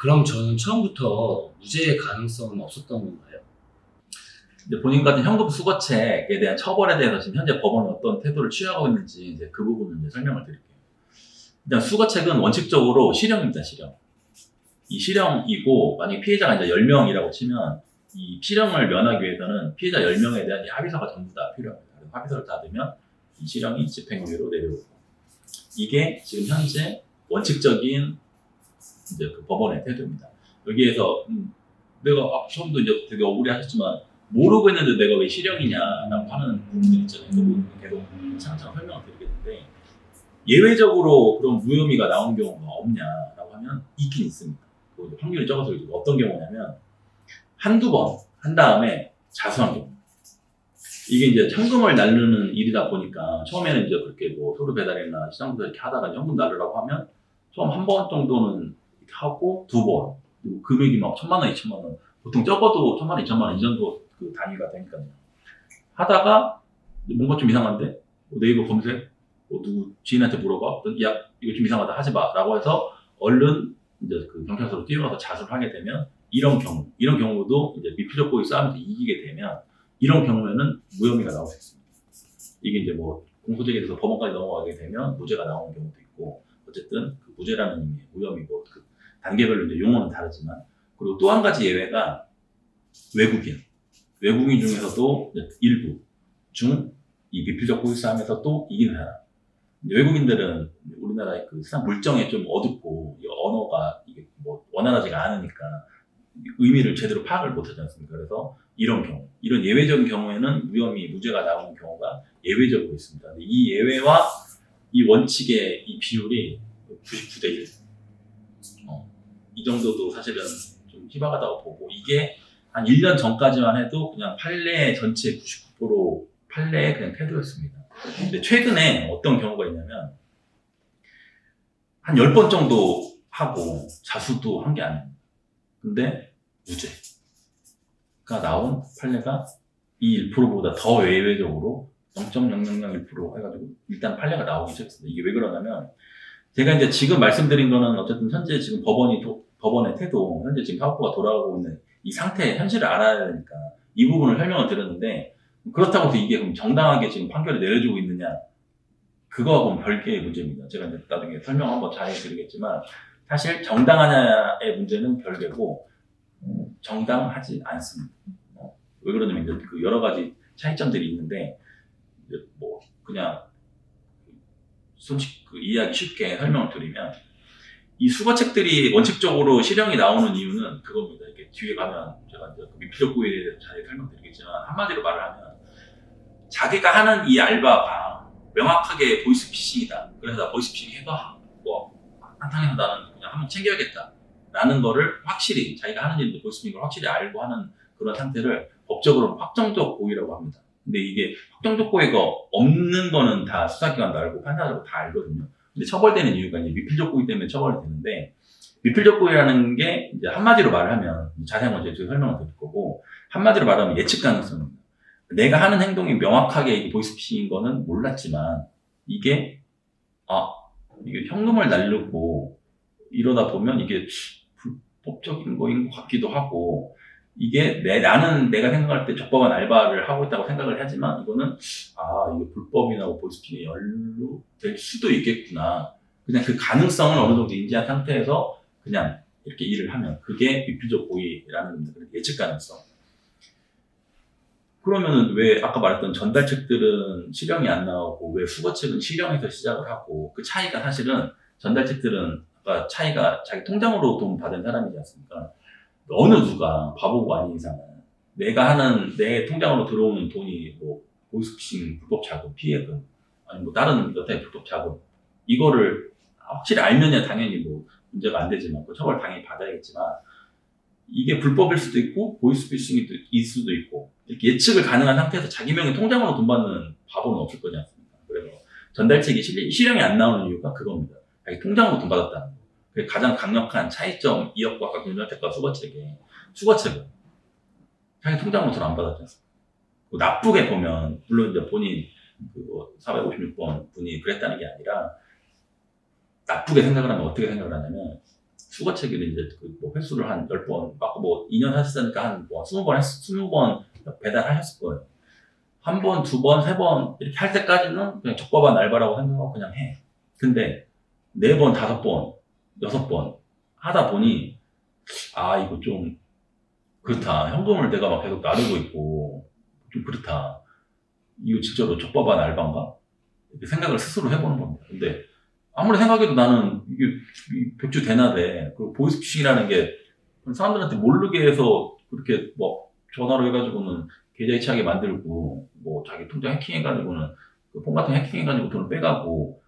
그럼 저는 처음부터 무죄의 가능성은 없었던 건가요? 이제 본인 같은 현금 수거책에 대한 처벌에 대해서 지금 현재 법원이 어떤 태도를 취하고 있는지 이제 그 부분을 이제 설명을 드릴게요. 일단 수거책은 원칙적으로 실형입니다, 실형. 이 실형이고, 만약에 피해자가 이제 10명이라고 치면, 이 실형을 면하기 위해서는 피해자 10명에 대한 이 합의서가 전부 다 필요합니다. 합의서를 받으면 이 실형이 집행유예로 내려오고. 이게 지금 현재 원칙적인 이제 그 법원의 태도입니다. 여기에서, 음, 내가 아, 처음도 이제 되게 억울해 하셨지만, 모르고 했는데 내가 왜 실형이냐라고 하는 부분들 있잖아요. 그 계속 차근차근 설명을 드리겠는데 예외적으로 그런 무혐의가 나온 경우가 없냐라고 하면 있긴 있습니다. 그 확률이 적어서. 어떤 경우냐면 한두 번 한 다음에 자수한 경우. 이게 이제 현금을 날르는 일이다 보니까 처음에는 이제 그렇게 뭐 소루 배달이나 시장부터 이렇게 하다가 현금 날르라고 하면 처음 한 번 정도는 하고 두 번. 그리고 금액이 막 천만 원, 이천만 원. 보통 적어도 천만 원, 이천만 원 이 정도 그 단위가 되니까요. 하다가 뭔가 좀 이상한데 뭐 네이버 검색, 뭐 누구 지인한테 물어봐, 야 이거 좀 이상하다 하지 마라고 해서 얼른 이제 그 경찰서로 뛰어가서 자수를 하게 되면 이런 경우, 이런 경우도 이제 미필적 고의 싸움에서 이기게 되면 이런 경우에는 무혐의가 나올 수 있습니다. 이게 이제 뭐 공소제에 대해서 법원까지 넘어가게 되면 무죄가 나오는 경우도 있고 어쨌든 그 무죄라는 의미의 무혐의고 그 단계별로 이제 용어는 다르지만 그리고 또 한 가지 예외가 외국인. 외국인 중에서도 일부 중이 고의 싸움에서 또 이기는 사람. 외국인들은 우리나라의 그 사람 물정에 좀 어둡고 이 언어가 이게 뭐 원활하지가 않으니까 의미를 제대로 파악을 못하지 않습니까? 그래서 이런 경우, 이런 예외적인 경우에는 무혐의, 무죄가 나오는 경우가 예외적으로 있습니다. 이 예외와 이 원칙의 이 비율이 99대 1. 어, 이 정도도 사실은 좀 희박하다고 보고 이게 한 1년 전까지만 해도 그냥 판례 전체 99% 판례의 그냥 태도였습니다. 근데 최근에 어떤 경우가 있냐면 한 10번 정도 하고 자수도 한 게 아닙니다. 근데 무죄가 나온 판례가 이 1%보다 더 예외적으로 0.0001% 해가지고 일단 판례가 나오기 시작했습니다. 이게 왜 그러냐면 제가 이제 지금 말씀드린 거는 어쨌든 현재 지금 법원이 도- 법원의 태도, 현재 지금 사업부가 돌아가고 있는 이 상태의 현실을 알아야 되니까 이 부분을 설명을 드렸는데 그렇다고 해서 이게 그럼 정당하게 지금 판결을 내려주고 있느냐 그거하고는 별개의 문제입니다. 제가 이제 나중에 설명 한번 잘 해드리겠지만 사실 정당하냐의 문제는 별개고 어, 정당하지 않습니다. 어, 왜 그러냐면 그 여러 가지 차이점들이 있는데 뭐 그냥 손쉽 그 이해하기 쉽게 설명을 드리면 이 수거책들이 원칙적으로 실형이 나오는 이유는 그겁니다. 이렇게 뒤에 가면 제가 이제 그 미필적 고의에 대해서 자세히 설명드리겠지만 한마디로 말을 하면 자기가 하는 이 알바가 명확하게 보이스피싱이다. 그래서 나 보이스피싱 해봐. 뭐 한탕에서 나는 그냥 한번 챙겨야겠다. 라는 거를 확실히 자기가 하는 일도 보이스피싱을 확실히 알고 하는 그런 상태를 법적으로 확정적 고의라고 합니다. 근데 이게 확정적 고의가 없는 거는 다 수사기관도 알고 판사들도 다 알거든요. 근데 처벌되는 이유가 이제 미필적 고의 때문에 처벌이 되는데 미필적 고의라는 게 이제 한마디로 말하면 자세한 건 제가 설명을 드릴 거고 한마디로 말하면 예측 가능성입니다. 내가 하는 행동이 명확하게 보이스피싱인 거는 몰랐지만 이게 아 이게 현금을 날르고 이러다 보면 이게 불법적인 거인 것 같기도 하고 이게 내 나는 내가 생각할 때 적법한 알바를 하고 있다고 생각을 하지만 이거는 아 이게 불법이나 보이스피싱에 연루될 수도 있겠구나 그냥 그 가능성을 어느 정도 인지한 상태에서 그냥 이렇게 일을 하면 그게 미필적 고의라는 겁니다. 예측 가능성. 그러면은 왜 아까 말했던 전달책들은 실형이 안 나오고 왜 수거책은 실형에서 시작을 하고 그 차이가 사실은 전달책들은 아까 차이가 자기 통장으로 돈 받은 사람이지 않습니까? 어느 누가 바보고 아닌 이상은 내가 하는 내 통장으로 들어오는 돈이 뭐 보이스피싱 불법 자금 피해금 아니 뭐 다른 여타의 불법 자금 이거를 확실히 알면야 당연히 뭐 문제가 안 되지만 그 처벌 당연히 받아야겠지만 이게 불법일 수도 있고 보이스피싱일 수도 있고 이렇게 예측을 가능한 상태에서 자기 명의 통장으로 돈 받는 바보는 없을 거지 않습니까? 그래서 전달책이 실- 실형이 안 나오는 이유가 그겁니다. 자기 통장으로 돈 받았다는 거. 그게 가장 강력한 차이점 이었고 아까 금전책과 수거책에 수거책은 자기 돈안 않습니까? 그 나쁘게 보면 물론 이제 본인 그 456번 분이 그랬다는 게 아니라 나쁘게 생각을 하면 어떻게 생각을 하냐면 수거책을 이제 그뭐 횟수를 한 10번, 아까 뭐 2년 하셨으니까 한뭐 20번 했, 20번 배달하셨을 거예요. 한 번, 두 번, 세 번 이렇게 할 때까지는 그냥 적법한 알바라고 생각하고 그냥 해. 근데 네 번, 다섯 번, 여섯 번 하다 보니 아 이거 좀 그렇다. 현금을 내가 막 계속 나르고 있고 좀 그렇다. 이거 진짜로 적법한 알바인가? 생각을 스스로 해보는 겁니다. 근데 아무리 생각해도 나는 이게 이 백주 대나대 그리고 보이스피싱이라는 게 사람들한테 모르게 해서 그렇게 뭐 전화로 해가지고는 계좌 이체하게 만들고 뭐 자기 통장 해킹해가지고는 그 폰 같은 거 해킹해가지고 돈을 빼가고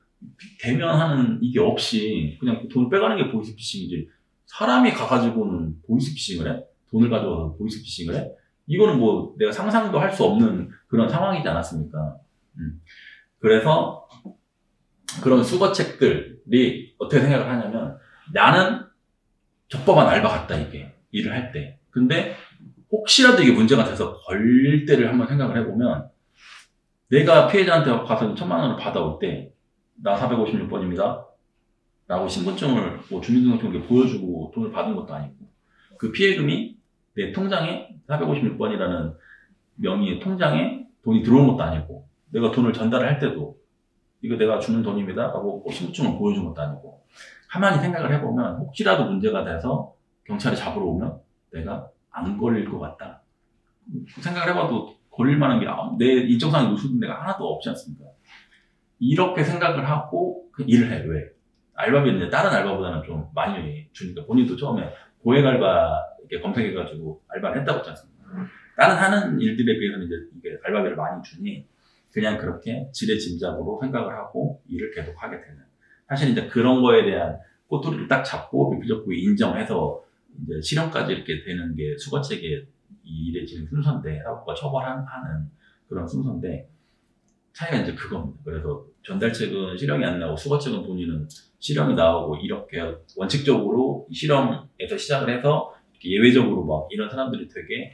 대면하는 이게 없이 그냥 그 돈을 빼가는 게 보이스피싱이지 사람이 가가지고는 보이스피싱을 해? 돈을 가져와서 보이스피싱을 해? 이거는 뭐 내가 상상도 할 수 없는 그런 상황이지 않았습니까? 음. 그래서 그런 수거책들이 어떻게 생각을 하냐면 나는 적법한 알바 같다 이게 일을 할 때. 근데 혹시라도 이게 문제가 돼서 걸릴 때를 한번 생각을 해보면 내가 피해자한테 가서 천만 원을 받아올 때 나 456번입니다. 라고 신분증을 뭐 주민등록증을 이렇게 보여주고 돈을 받은 것도 아니고. 그 피해금이 내 통장에 456번이라는 명의의 통장에 돈이 들어온 것도 아니고 내가 돈을 전달을 할 때도 이거 내가 주는 돈입니다. 하고 꼭 신분증을 보여준 것도 아니고. 가만히 생각을 해보면 혹시라도 문제가 돼서 경찰이 잡으러 오면 내가 안 걸릴 것 같다. 생각을 해봐도 걸릴 만한 게 내 인적사항이 누수된 데가 하나도 없지 않습니까 이렇게 생각을 하고 그 일을 해 왜? 알바비는 이제 다른 알바보다는 좀 많이 주니까 본인도 처음에 고액 알바 이렇게 검색해가지고 알바를 했다고 했지 않습니까? 다른 하는 일들에 비해서는 이제 이게 알바비를 많이 주니 그냥 그렇게 지레짐작으로 생각을 하고 일을 계속 하게 되는. 사실 이제 그런 거에 대한 꼬투리를 딱 잡고 미필적구에 인정해서 이제 실형까지 이렇게 되는 게이 일의 진행 순서인데 사법부가 처벌하는 그런 순서인데 차이가 이제 그겁니다. 그래서 전달책은 실형이 안 나오고 수거책은 본인은 실형이 나오고 이렇게 원칙적으로 이 실형에서 시작을 해서 예외적으로 막 이런 사람들이 되게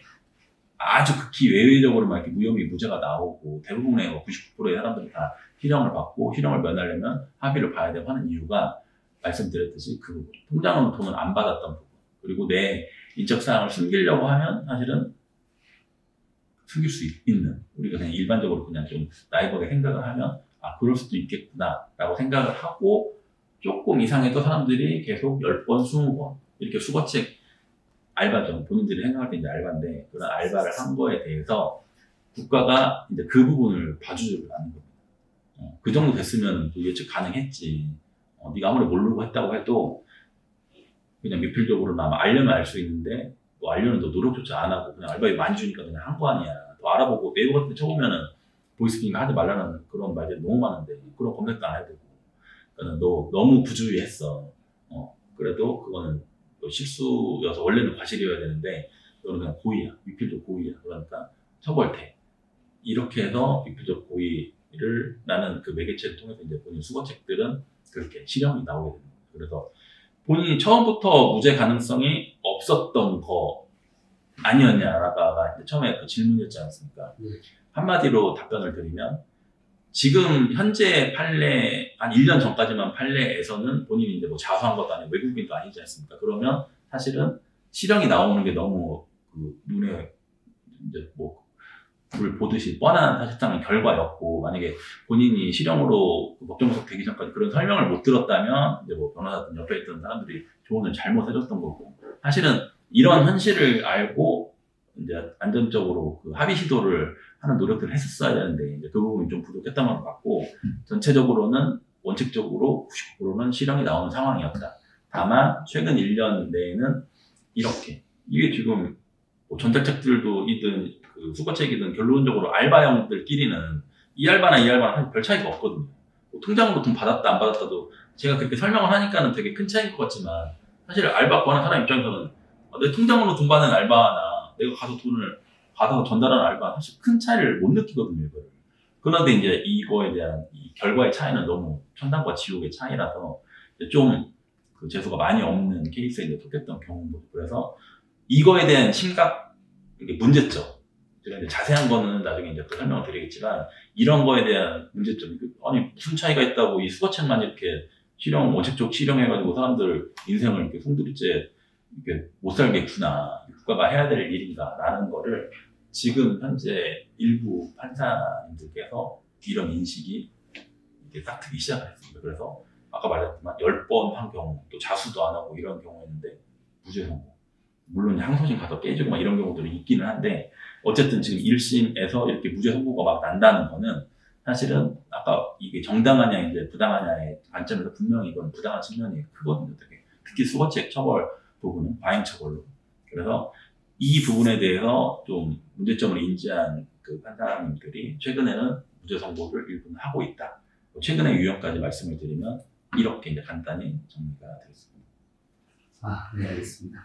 아주 극히 예외적으로만 이렇게 무혐의 무죄가 나오고 대부분의 뭐 99%의 사람들이 다 실형을 받고 실형을 면하려면 합의를 봐야 되고 하는 이유가 말씀드렸듯이 그. 통장으로 돈을 안 받았던 부분. 그리고 내 인적사항을 숨기려고 하면 사실은 숨길 수 있- 있는 우리가 그냥 일반적으로 그냥 좀 나이버게 생각을 하면 아 그럴 수도 있겠구나라고 생각을 하고 조금 이상해도 사람들이 계속 10번, 20번 이렇게 수거책 알바죠. 본인들이 생각할 때 이제 알바인데 그런 알바를 한 거에 대해서 국가가 이제 그 부분을 봐주지를 않는 겁니다. 어, 그 정도 됐으면 또 예측 가능했지. 어, 네가 아무리 모르고 했다고 해도 그냥 미필적으로 아마 알려면 알 수 있는데 뭐 알려는 더 노력조차 안 하고 그냥 알바비 많이 주니까 그냥 한 거 아니야. 또 알아보고 네이버 같은 데 쳐보면은 보이스피싱 하지 말라는 그런 말들이 너무 많은데 그런 검색도 안 해야 되고 그러니까 너 너무 부주의했어. 어, 그래도 그거는 너 실수여서 원래는 과실이어야 되는데 너는 그냥 고의야. 미필적 고의야. 그러니까 처벌돼. 이렇게 해서 미필적 고의를 나는 그 매개체를 통해서 이제 본인 수거책들은 그렇게 실형이 나오게 됩니다. 그래서 본인이 처음부터 무죄 가능성이 없었던 거 아니었냐라가 이제 처음에 그 질문이었지 않습니까? 네. 한마디로 답변을 드리면 지금 현재 판례 한 1년 전까지만 판례에서는 본인이 이제 뭐 자수한 것도 아니고 외국인도 아니지 않습니까? 그러면 사실은 실형이 나오는 게 너무 그 눈에 이제 뭐 불을 보듯이 뻔한 사실상 결과였고 만약에 본인이 실형으로 그 법정 구속 되기 전까지 그런 설명을 못 들었다면 이제 뭐 변호사든 옆에 있던 사람들이 조언을 잘못 해줬던 거고 사실은 이런 현실을 알고 이제 안전적으로 그 합의 시도를 하는 노력들을 했었어야 되는데 이제 그 부분이 좀 부족했던 건 같고 전체적으로는 원칙적으로 99%는 실형이 나오는 상황이었다. 다만 최근 1년 내에는 이렇게 이게 지금 뭐 전달책들도 이든 그 수거책이든 결론적으로 알바형들끼리는 이 알바나 이 알바나 사실 별 차이가 없거든요. 뭐 통장으로 돈 받았다 안 받았다도 제가 그렇게 설명을 하니까는 되게 큰 차이인 것 같지만 사실 알바 구하는 사람 입장에서는 어, 내 통장으로 돈 받는 알바나 내가 가서 돈을 받아서 전달하는 알바 사실 큰 차이를 못 느끼거든요 이거를. 그런데 이제 이거에 대한 이 결과의 차이는 너무 천당과 지옥의 차이라서 좀 그 재수가 많이 없는 케이스에 이제 속했던 경우도 그래서 이거에 대한 심각 문제점 이제 자세한 거는 나중에 이제 또 설명을 드리겠지만 이런 거에 대한 문제점 이거 아니 무슨 차이가 있다고 이 수거책만 이렇게 실형 원칙적 실형해가지고 사람들 인생을 이렇게 송두리째 이렇게 못 살겠구나 국가가 해야 될 일인가라는 거를 지금 현재 일부 판사님들께서 이런 인식이 이게 딱 들기 시작했습니다. 그래서 아까 말했지만 10번 한 경우 또 자수도 안 하고 이런 경우였는데 무죄 선고. 물론 항소심 가서 깨지고 막 이런 경우들이 있기는 한데 어쨌든 지금 1심에서 이렇게 무죄 선고가 막 난다는 거는 사실은 아까 이게 정당하냐 이제 부당하냐의 관점에서 분명히 이건 부당한 측면이 크거든요. 특히 수거책 처벌 부분은 과잉 처벌로. 그래서 이 부분에 대해서 좀 문제점을 인지한 그 판사님들이 최근에는 무죄 선고를 일부는 하고 있다. 최근의 유형까지 말씀을 드리면 이렇게 이제 간단히 정리가 되었습니다. 아, 네, 알겠습니다.